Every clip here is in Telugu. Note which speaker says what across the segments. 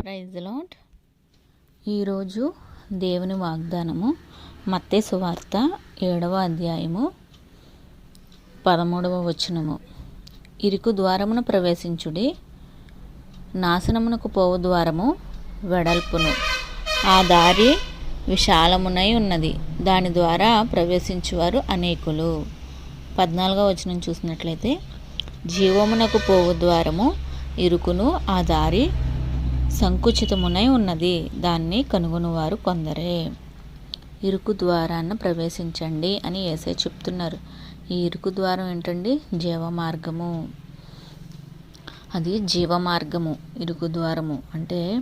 Speaker 1: ప్రైజ్ లాట్ ఈరోజు దేవుని వాగ్దానము మత్తే సువార్త ఏడవ అధ్యాయము పదమూడవ వచనము. ఇరుకు ద్వారమును ప్రవేశించుడి నాశనమునకు పోవు ద్వారము వెడల్పును. ఆ దారి విశాలమునై ఉన్నది దాని ద్వారా ప్రవేశించువారు అనేకులు. పద్నాలుగవ వచనం చూసినట్లయితే జీవమునకు పోవు ద్వారము ఇరుకును ఆ దారి సంకుచితమునై ఉన్నది. దాన్ని కనుగొనువారు కొందరే. ఇరుకు ద్వారాన్ని ప్రవేశించండి అని ఏసై చెప్తున్నారు. ఈ ఇరుకు ద్వారం ఏంటండి? జీవ మార్గము అది జీవ మార్గము ఇరుకు ద్వారము. అంటే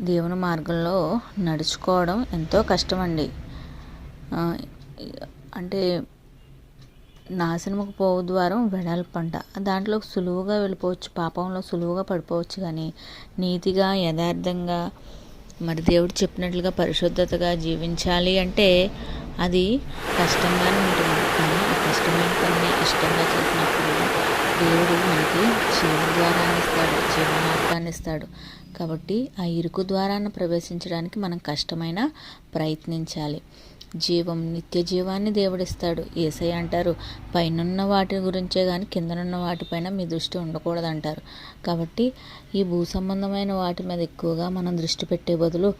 Speaker 1: దేవుని మార్గంలో నడుచుకోవడం ఎంతో కష్టమండి. అంటే నాశనముకు పోవు ద్వారం వెడల్పంట. దాంట్లో సులువుగా వెళ్ళిపోవచ్చు పాపంలో సులువుగా పడిపోవచ్చు కానీ నీతిగా యథార్థంగా మరి దేవుడు చెప్పినట్లుగా పరిశుద్ధతగా జీవించాలి అంటే అది కష్టంగానే ఉంటుంది. కానీ ఆ కష్టమైన పనిని ఇష్టంగా చేసినప్పుడు దేవుడు మనకి జీవద్వారాన్ని ఇస్తాడు జీవమార్గాన్ని ఇస్తాడు. కాబట్టి ఆ ఇరుకు ద్వారాన్ని ప్రవేశించడానికి మనం కష్టమైన ప్రయత్నించాలి. జీవం నిత్య జీవాన్ని దేవుడిస్తాడు. ఏసై అంటారు పైనున్న వాటి గురించే కానీ కిందనున్న వాటిపైన మీ దృష్టి ఉండకూడదు అంటారు కాబట్టి ఈ భూ సంబంధమైన వాటి మీద ఎక్కువగా మనం దృష్టి పెట్టే బదులు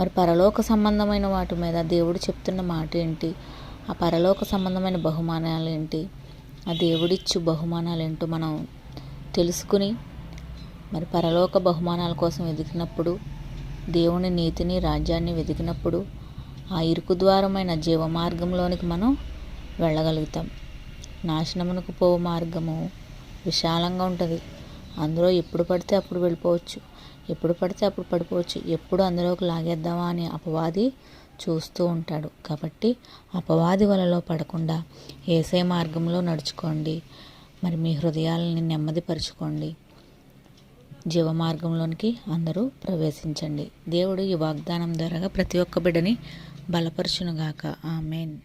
Speaker 1: మరి పరలోక సంబంధమైన వాటి మీద దేవుడు చెప్తున్న మాట ఏంటి? ఆ పరలోక సంబంధమైన బహుమానాలు ఏంటి? ఆ దేవుడిచ్చు బహుమానాలు ఏంటో మనం తెలుసుకుని మరి పరలోక బహుమానాల కోసం వెతికినప్పుడు దేవుని నీతిని రాజ్యాన్ని వెతికినప్పుడు ఆ ఇరుకు ద్వారమైన జీవ మార్గంలోనికి మనం వెళ్ళగలుగుతాం. నాశనమునకు పోవు మార్గము విశాలంగా ఉంటుంది. అందులో ఎప్పుడు పడితే అప్పుడు వెళ్ళిపోవచ్చు. ఎప్పుడు పడితే అప్పుడు పడిపోవచ్చు. ఎప్పుడు అందులోకి లాగేద్దామా అని అపవాది చూస్తూ ఉంటాడు. కాబట్టి అపవాది వలలో పడకుండా ఏసే మార్గంలో నడుచుకోండి. మరి మీ హృదయాలని నెమ్మదిపరుచుకోండి. జీవ మార్గంలోనికి అందరూ ప్రవేశించండి. దేవుడు ఈ వాగ్దానం ద్వారా ప్రతి ఒక్క బిడ్డని బలపరచునుగాక. ఆమెన్.